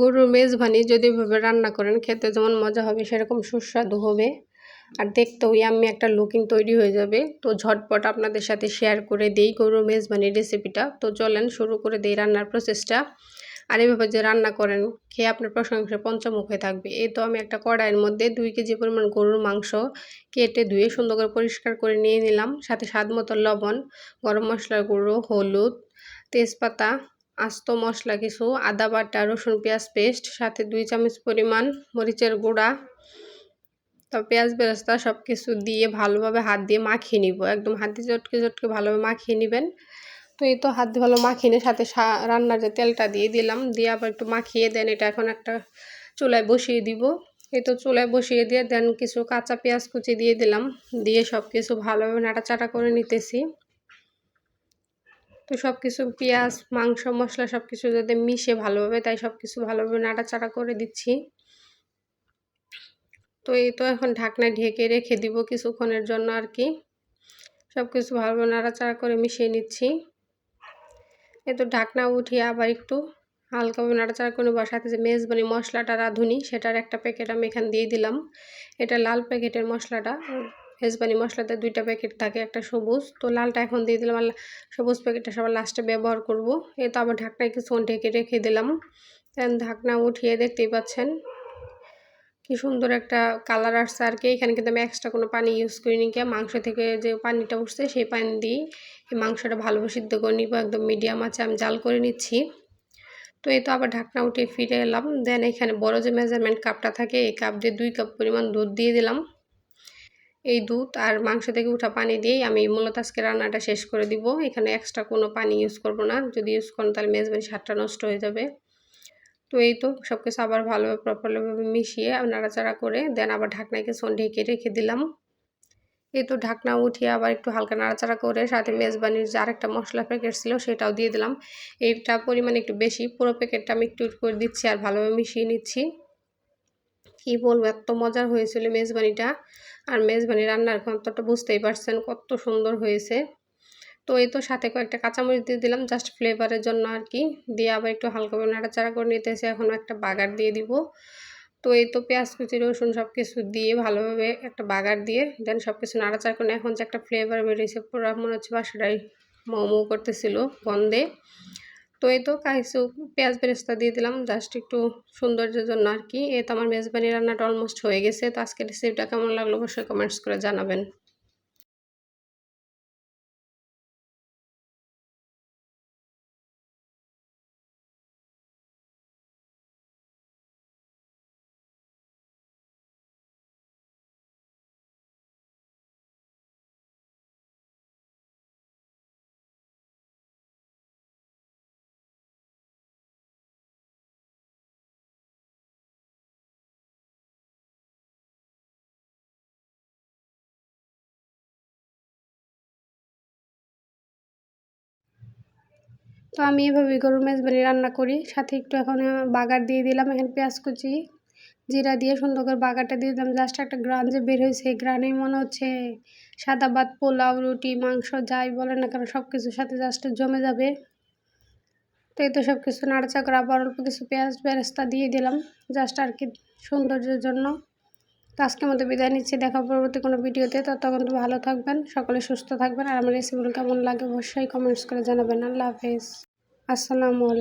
গরুর মেজবানি যদি এভাবে রান্না করেন, খেতে যেমন মজা হবে, সেরকম সুস্বাদু হবে। আর দেখতেও আমি একটা লুকিং তৈরি হয়ে যাবে। তো ঝটপট আপনাদের সাথে শেয়ার করে দিই গরুর মেজবানির রেসিপিটা তো চলেন শুরু করে দিই রান্নার প্রসেসটা আর এভাবে যে রান্না করেন, খেয়ে আপনার প্রশংসায় পঞ্চমুখ হয়ে থাকবে। এই তো আমি একটা কড়াইয়ের মধ্যে দুই কেজি পরিমাণ গরুর মাংস কেটে ধুয়ে সুন্দর করে পরিষ্কার করে নিয়ে নিলাম। সাথে স্বাদ মতো লবণ, গরম মশলার গুঁড়ো, হলুদ, তেজপাতা আস্ত মশলা, কিছু আদা বাটা, রসুন, পেঁয়াজ পেস্ট, সাথে দুই চামচ পরিমাণ মরিচের গুঁড়া। তো পেঁয়াজ বেরেস্তা সব কিছু দিয়ে ভালোভাবে হাত দিয়ে মাখিয়ে নিব। একদম হাত দিয়ে চটকে চটকে ভালোভাবে মাখিয়ে নেবেন। তো এই তো হাত দিয়ে ভালো মাখিয়ে নিয়ে সাথে রান্নার যে তেলটা দিয়ে দিলাম, দিয়ে আবার একটু মাখিয়ে দেন। এটা এখন একটা চুলায় বসিয়ে দিব। এই তো চুলায় বসিয়ে দিয়ে দেন কিছু কাঁচা পেঁয়াজ কুচি দিয়ে দিলাম। দিয়ে সব কিছু ভালোভাবে নাড়াচাড়া করে নিতেছি। তো সব কিছু পেঁয়াজ, মাংস, মশলা সব কিছু যাতে মিশে ভালোভাবে, তাই সব কিছু ভালোভাবে নাড়াচাড়া করে দিচ্ছি। তো এই তো এখন ঢাকনায় ঢেকে রেখে দিব কিছুক্ষণের জন্য আর কি। সব কিছু ভালোভাবে নাড়াচাড়া করে মিশিয়ে নিচ্ছি। এ তো ঢাকনা উঠিয়ে আবার একটু হালকাভাবে নাড়াচাড়া করে নেব। সাথে যে মেজবানি মশলাটা রাঁধুনি, সেটার একটা প্যাকেট আমি এখানে দিয়ে দিলাম। এটা লাল প্যাকেটের মশলাটা। মেজবানি মশলাতে দুইটা প্যাকেট থাকে, একটা সবুজ। তো লালটা এখন দিয়ে দিলাম, আর সবুজ প্যাকেটটা সবার লাস্টে ব্যবহার করব। এ তো আবার ঢাকনায় কিছুক্ষণ ঢেকে রেখে দিলাম। দেন ঢাকনা উঠিয়ে দেখতেই পাচ্ছেন কি সুন্দর একটা কালার আসছে আর কি। এখানে কিন্তু আমি এক্সট্রা কোনো পানি ইউজ করিনি কে। মাংস থেকে যে পানিটা উঠছে, সেই পানি দিয়েই এই মাংসটা ভালোভাবে সিদ্ধ করে নিব। একদম মিডিয়াম আছে, আমি জাল করে নিচ্ছি। তো এই তো আবার ঢাকনা উঠে ফিরে এলাম। দেন এখানে বড় যে মেজারমেন্ট কাপটা থাকে, এই কাপ দিয়ে দুই কাপ পরিমাণ দুধ দিয়ে দিলাম। এই দুধ আর মাংস থেকে উঠা পানি দিয়েই আমি মূলত আজকে রান্নাটা শেষ করে দিব। এখানে এক্সট্রা কোনো পানি ইউজ করব না। যদি ইউজ করেন তাহলে মেজবানি স্বাদটা নষ্ট হয়ে যাবে। তো এই তো সব কিছু আবার ভালোভাবে প্রপারলিভাবে মিশিয়ে নাড়াচাড়া করে দেন আবার ঢাকনায় কিছু ঢেকে রেখে দিলাম। এই তো ঢাকনা উঠিয়ে আবার একটু হালকা নাড়াচাড়া করে সাথে মেজবানির যে আরেকটা মশলা প্যাকেট ছিল সেটাও দিয়ে দিলাম। এইটা পরিমাণ একটু বেশি, পুরো প্যাকেটটা আমি একটু করে দিচ্ছি আর ভালোভাবে মিশিয়ে নিচ্ছি। কী বলব, এত মজার হয়েছিল মেজবানিটা। আর মেজবানি রান্নার গন্তটা বুঝতেই পারছেন কত সুন্দর হয়েছে। তো এই তো সাথে কয়েকটা কাঁচামরিচ দিয়ে দিলাম জাস্ট ফ্লেভারের জন্য আর কি। দিয়ে আবার একটু হালকা হালকাভাবে নাড়াচাড়া করে নিতেছি, এখন একটা বাগার দিয়ে দিব। তো এই তো পেঁয়াজ, কুচি, রসুন সব কিছু দিয়ে ভালোভাবে একটা বাগার দিয়ে দেন সব কিছু নাড়াচাড়া করে, এখন যে একটা ফ্লেভার বেরিয়েছে, পুরো মনে হচ্ছে বাসাটাই মোমো করতেছিল, গন্ধে। তো এই তো কাইসু পেঁয়াজ বেরেস্তা দিয়ে দিলাম জাস্ট একটু সৌন্দর্যের জন্য আর কি। এ তো আমার মেজবানি রান্নাটা অলমোস্ট হয়ে গেছে, তো আজকের রেসিপিটা কেমন লাগল অবশ্যই কমেন্টস করে জানাবেন। তো আমি এভাবে গরুর মেজবানি রান্না করি। সাথে একটু এখন বাগার দিয়ে দিলাম, এখানে পেঁয়াজ কুচি, জিরা দিয়ে সুন্দর করে বাগারটা দিয়ে দিলাম। জাস্ট একটা গ্রান যে বের হয়েছে, এই গ্রানেই মনে হচ্ছে সাদা ভাত, পোলাও, রুটি, মাংস, যাই বলে না কেন সব কিছুর সাথে জাস্ট জমে যাবে। তো এই তো সব কিছু নাড়াচা করে আবার অল্প কিছু পেঁয়াজ বেরেস্তা দিয়ে দিলাম। জাস্ট আর কি সৌন্দর্যের জন্য। তো আজকের মতো বিদায় নিচ্ছি। দেখা পরবর্তী কোনো ভিডিওতে। ততক্ষণ তো ভালো থাকবেন, সকলে সুস্থ থাকবেন। আর আমার রেসিপিগুলো কেমন লাগে অবশ্যই কমেন্টস করে জানাবেন। আল্লাহ হাফেজ। আসসালামু আলাইকুম।